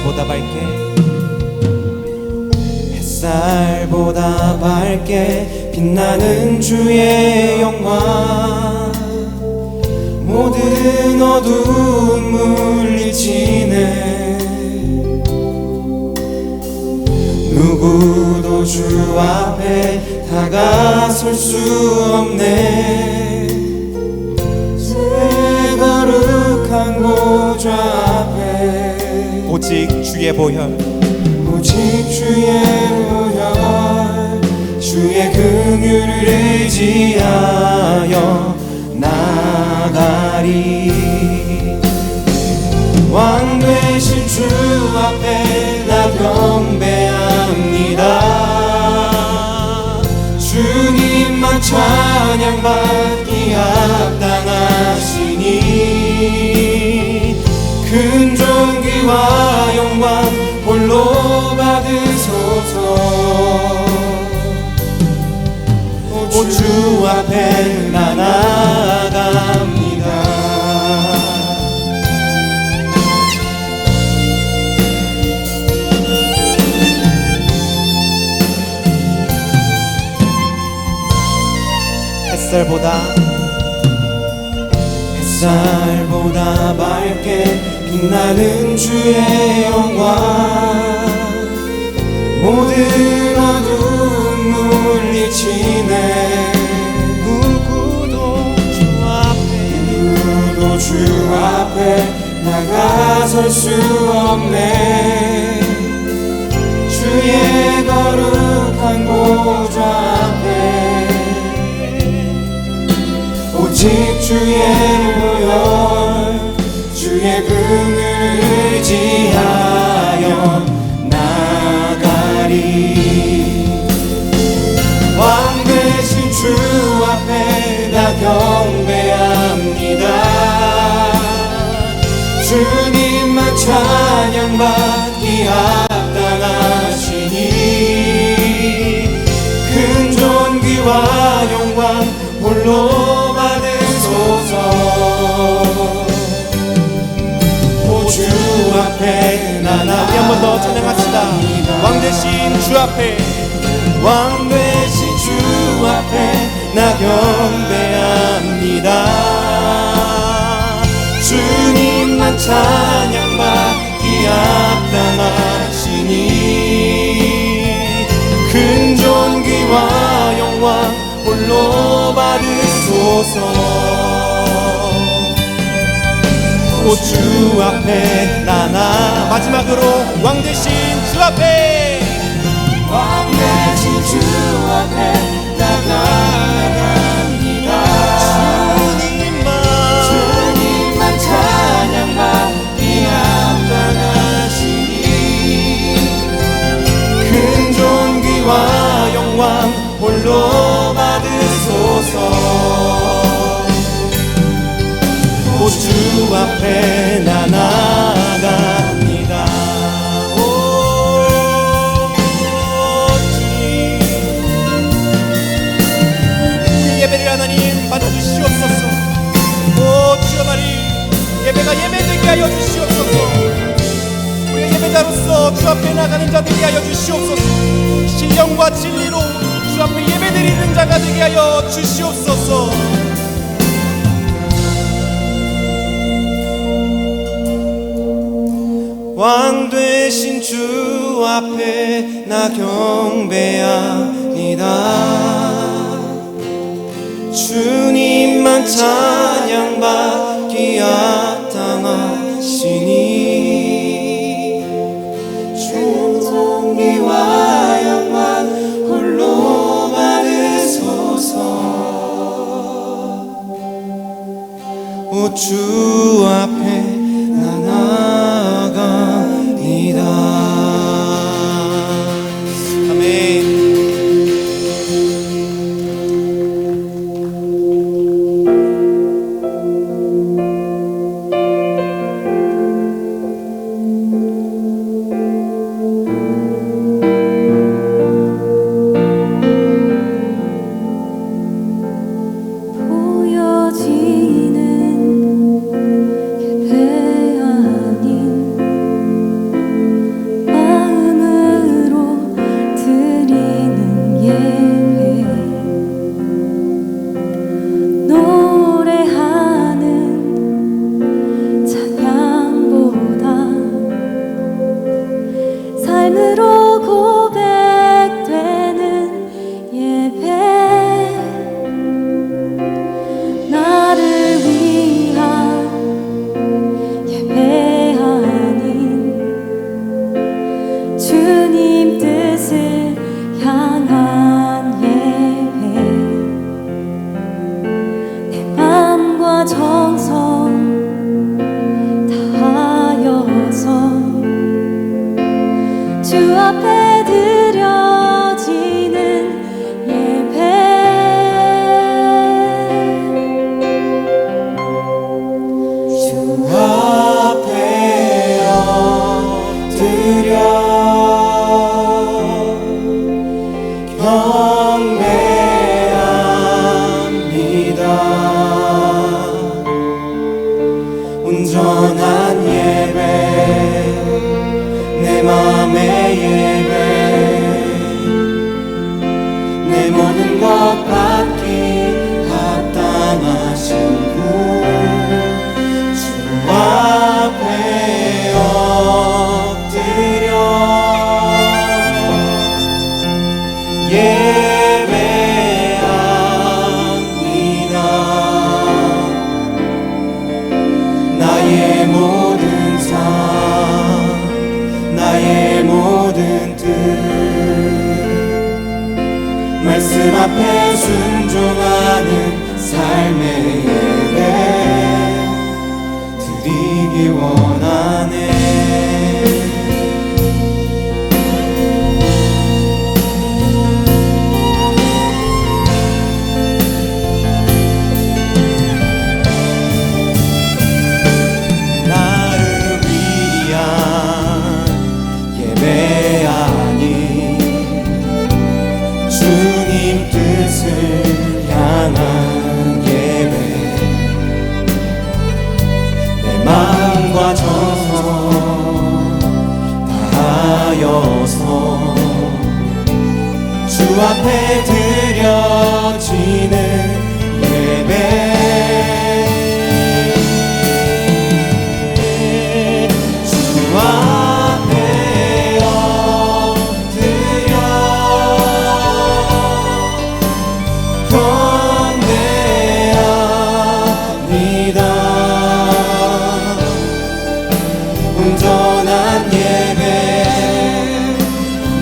햇살보다 밝게 햇살보다 밝게 빛나는 주의 영광. 모든 어두운 물리치네. 누구도 주 앞에 다가설 수 없네. 제 거룩한 앞에 오직 주의 보혈. 오직 주의 보혈. 주의 긍휼을 의지하여 나가리. 왕 되신 주 앞에 나 경배합니다. 주님만 찬양받기 합당하시니 존귀와 영광 홀로 받으소서. 오 주 앞에 나 나아갑니다. 햇살보다 햇살보다 밝게 빛나는 주의 영광. 모든 어두운 물리치네. 누구도 주 앞에 누구도 주 앞에 나가설 수 없네. 주의 거룩한 보좌 앞에 오직 주의 보혈 주의 긍휼을 의지하여 나가리. 왕 되신 주 앞에 나 경배합니다 앞에 나나 우리 한번 더 찬양합시다. 왕 대신 주 앞에. 왕 되신 주 앞에 나 경배합니다. 주님만 찬양받기 합당하시니. 큰 존귀와 영광 홀로 받으소서 오주 앞에 나나. 마지막으로 왕 대신 주 앞에. 왕 대신 주 앞에 나가 앞에 나 나갑니다. 우리 예배를 하나님 받아주시옵소서. 오 주여마리 예배가 예배되게 하여 주시옵소서. 우리 예배자로서 주 앞에 나가는 자 되게 하여 주시옵소서. 신령과 진리로 주 앞에 예배드리는 자가 되게 하여 주시옵소서 왕 되신 주 앞에 나 경배합니다. 주님만 찬양받기 합당하시니 존귀와 영광 홀로 받으소서. 오주 앞에 드려. 앞에 순종하는 삶의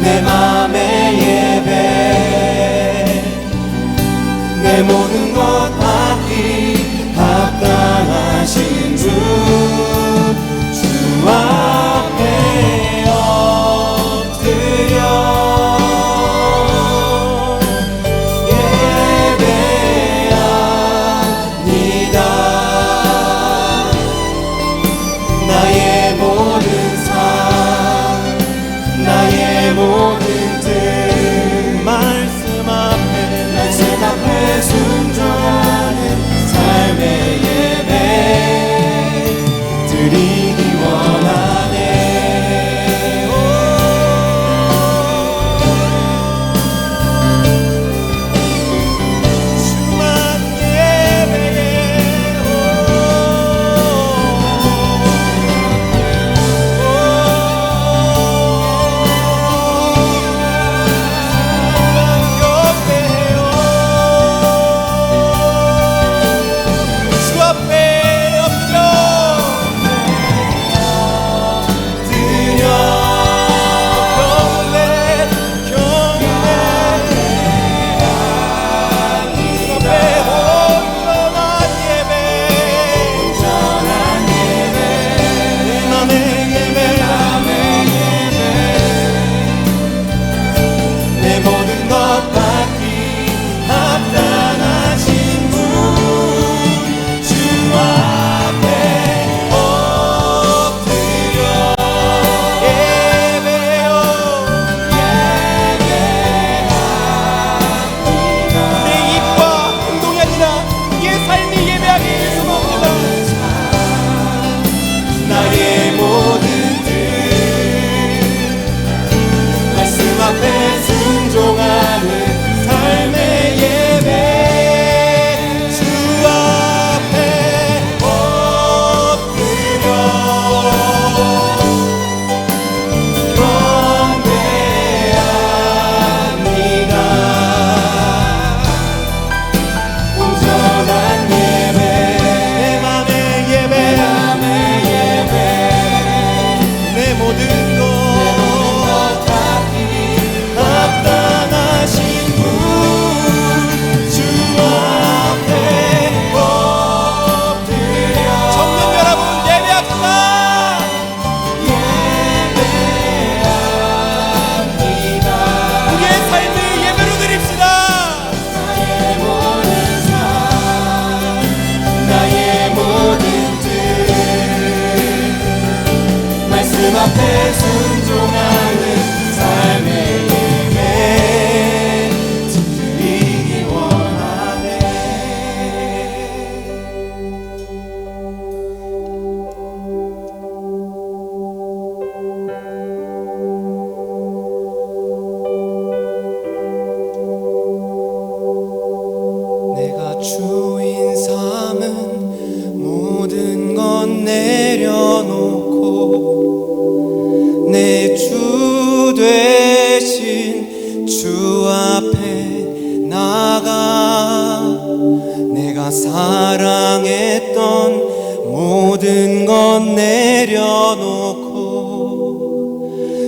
내 맘의 예배. 내 모든 것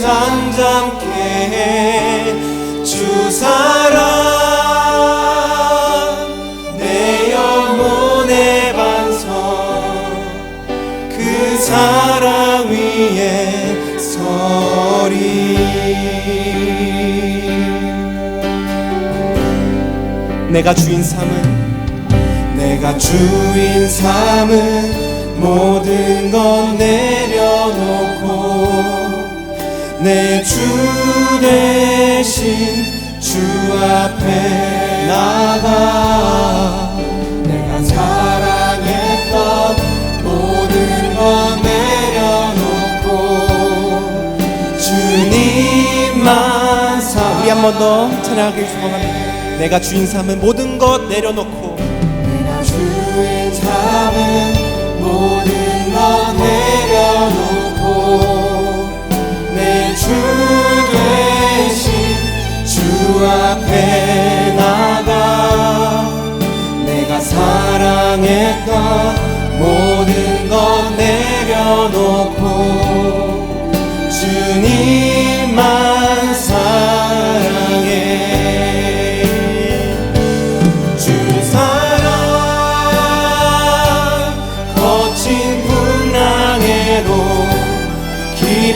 잠잠케 해 주 사랑 내 영혼의 반석 그 사랑 위에 서리. 내가 주인 삼은 내가 주인 삼은 모든 것 내려놓고 내 주 대신 주 앞에 나가. 내가 사랑했던 모든 것 내려놓고 주님만 사 우리 한 번 더 찬양하길 축원합니다. 내가 주인 삼은 모든 것 내려놓고 내가 주인 삼은 모든 것 내려놓고 주 대신 주 앞에 나가. 내가 사랑했던 모든 것 내려놓고 주님만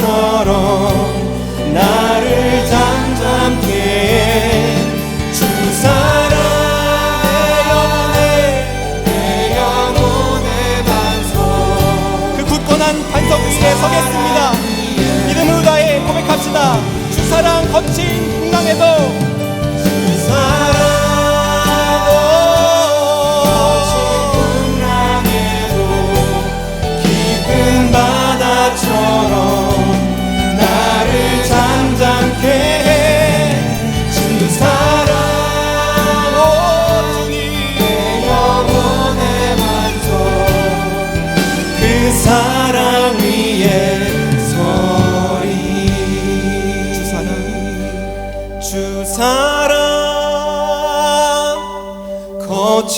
바다처럼 나를 잠잠케 해 주 사랑 내 영혼의 반석 그 굳건한 반석 위에 서겠습니다. 믿음을 다해 고백합시다. 주 사랑 거친 풍랑에도 주 사랑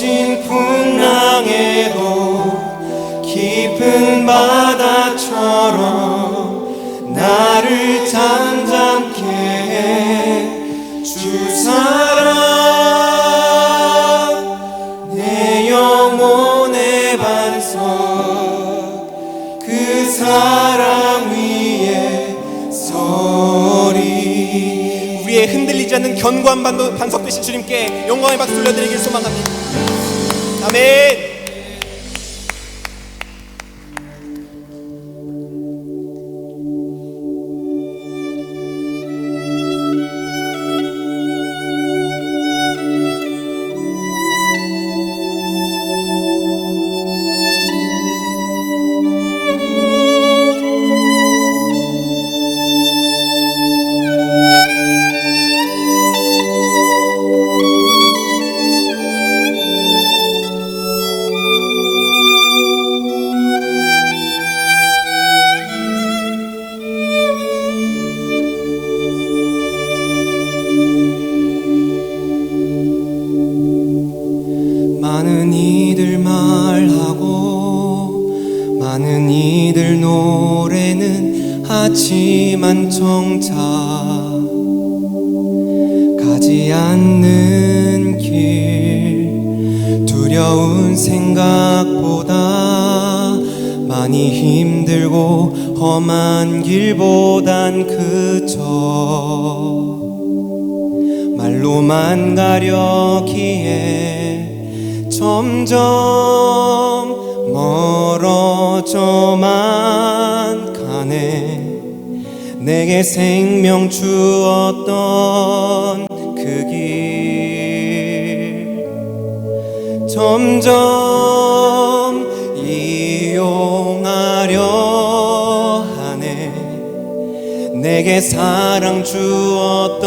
거친 풍랑에도 깊은 바다처럼 나를 잠잠 흔들리지 않는 견고한 반석 되신 주님께 영광의 박수 올려드리길 소망합니다. 아멘 많이 힘들고 험한 길보단 그저 말로만 가려기에 점점 멀어져만 가네. 내게 생명 주었던 그 길. 점점 내게 사랑 주었던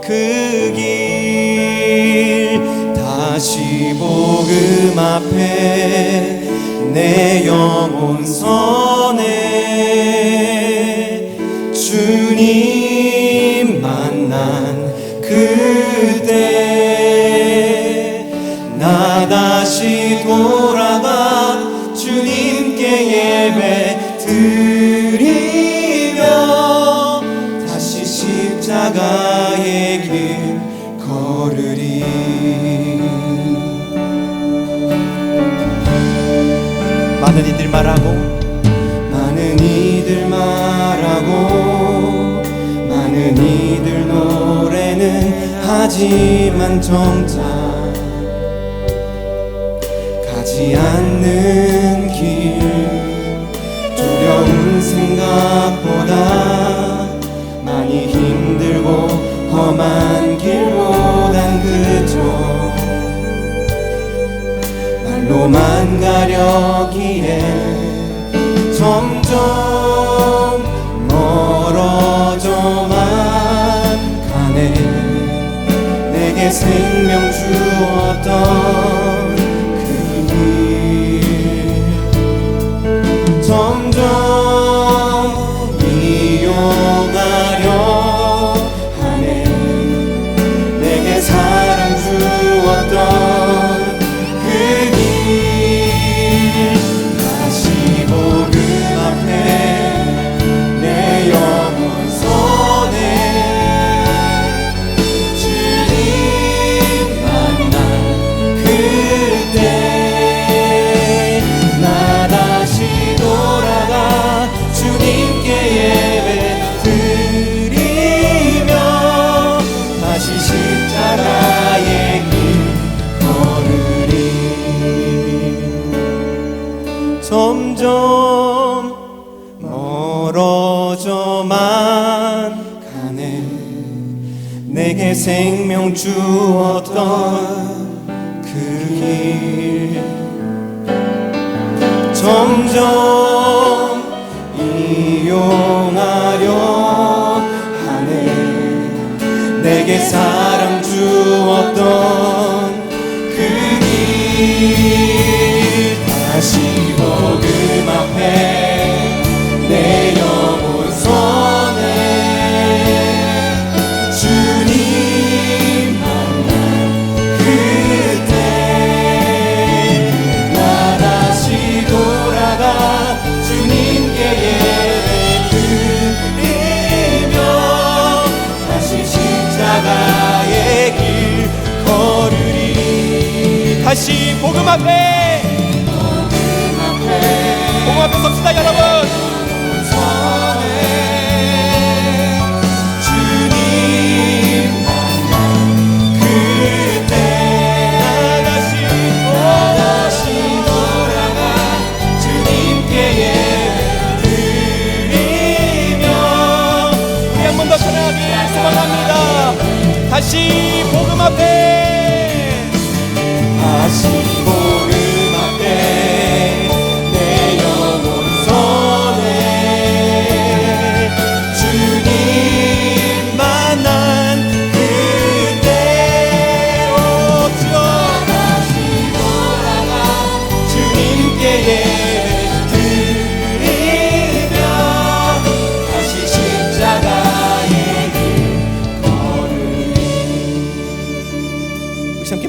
그 길 다시 복음 앞에 내 영혼 선에 주님 말하고 많은 이들 말하고 많은 이들 노래는 하지만 정작 가지 않는 길 두려운 생각보다 많이 힘들고 험한 길보단 그저 말로만 가려기에 점점 멀어져만 가네. 내게 생명 주었던 이용하려 하네. 내게 사랑 주었던 앞에 복음 앞에 섭시다 여러분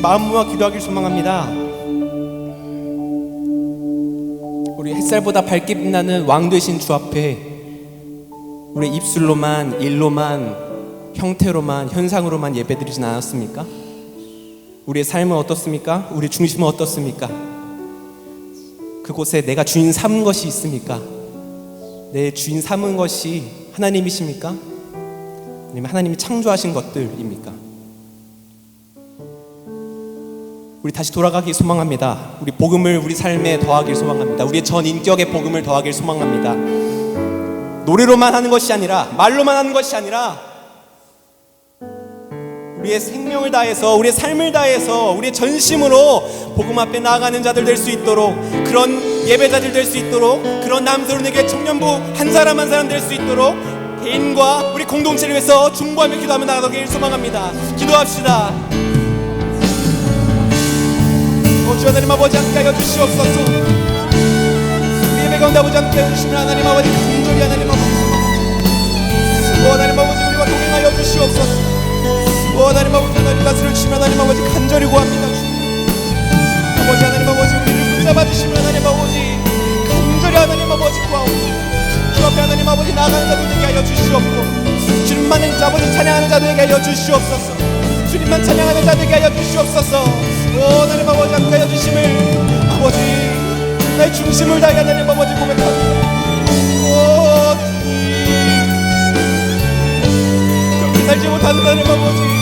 마음 모아 기도하길 소망합니다 우리 햇살 햇살보다 밝게 빛나는 왕 되신 주 앞에 우리 입술로만 일로만 형태로만 현상으로만 예배드리진 않았습니까? 우리의 삶은 어떻습니까? 우리 중심은 어떻습니까? 그곳에 내가 주인 삼은 것이 있습니까? 내 주인 삼은 것이 하나님이십니까? 아니면 하나님이 창조하신 것들입니까? 우리 다시 돌아가기 소망합니다. 우리 복음을 우리 삶에 더하길 소망합니다. 우리의 전 인격의 복음을 더하길 소망합니다. 노래로만 하는 것이 아니라 말로만 하는 것이 아니라 우리의 생명을 다해서 우리의 삶을 다해서 우리의 전심으로 복음 앞에 나아가는 자들 될 수 있도록 그런 예배자들 될 수 있도록 그런 남서른에게 청년부 한 사람 한 사람 될 수 있도록 개인과 우리 공동체를 위해서 중보하며 기도하며 나가길 소망합니다. 기도합시다. 오 주 하나님 아버지 함께 하여 주시옵소서 우리 예배 가운데 아버지 함께 주시면 하나님 아버지 간절히 하나님 아버지 오 하나님 아버지 우리와 동행하여 주시옵소서 오 하나님 아버지 하나님 다스려 주시면 하나님 아버지 간절히 구합니다. 아버지 하나님 아버지 우리를 붙잡아 주시면 하나님 아버지 간절히 하나님 아버지 구하옵니다 주 앞에 하나님 아버지 나가는 자들 되게 하여 주시옵고 주님만을 아버지 찬양하는 자들에게 하여 주시옵소서. 주님만 찬양하는 자들에게 하여 주시옵소서. 오 하나님 아버지 함께 하여 주심을. 아버지 나의 중심을 다해 하나님 아버지 고백합니다. 살지 못하는 하나님 아버지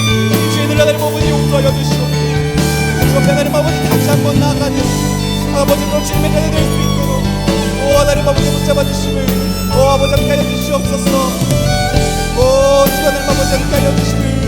주인을 하나님 아버지 용서하여 주시옵고 주 앞에 하나님 아버지 다시 한번 나아가는 아버지 그런 주님의 자녀 될수 있도록 오 하나님 아버지 붙잡아 주심을 오 아버지 함께 하여 주시옵소서. 오주 하나님 아버지 함께 하여 주심을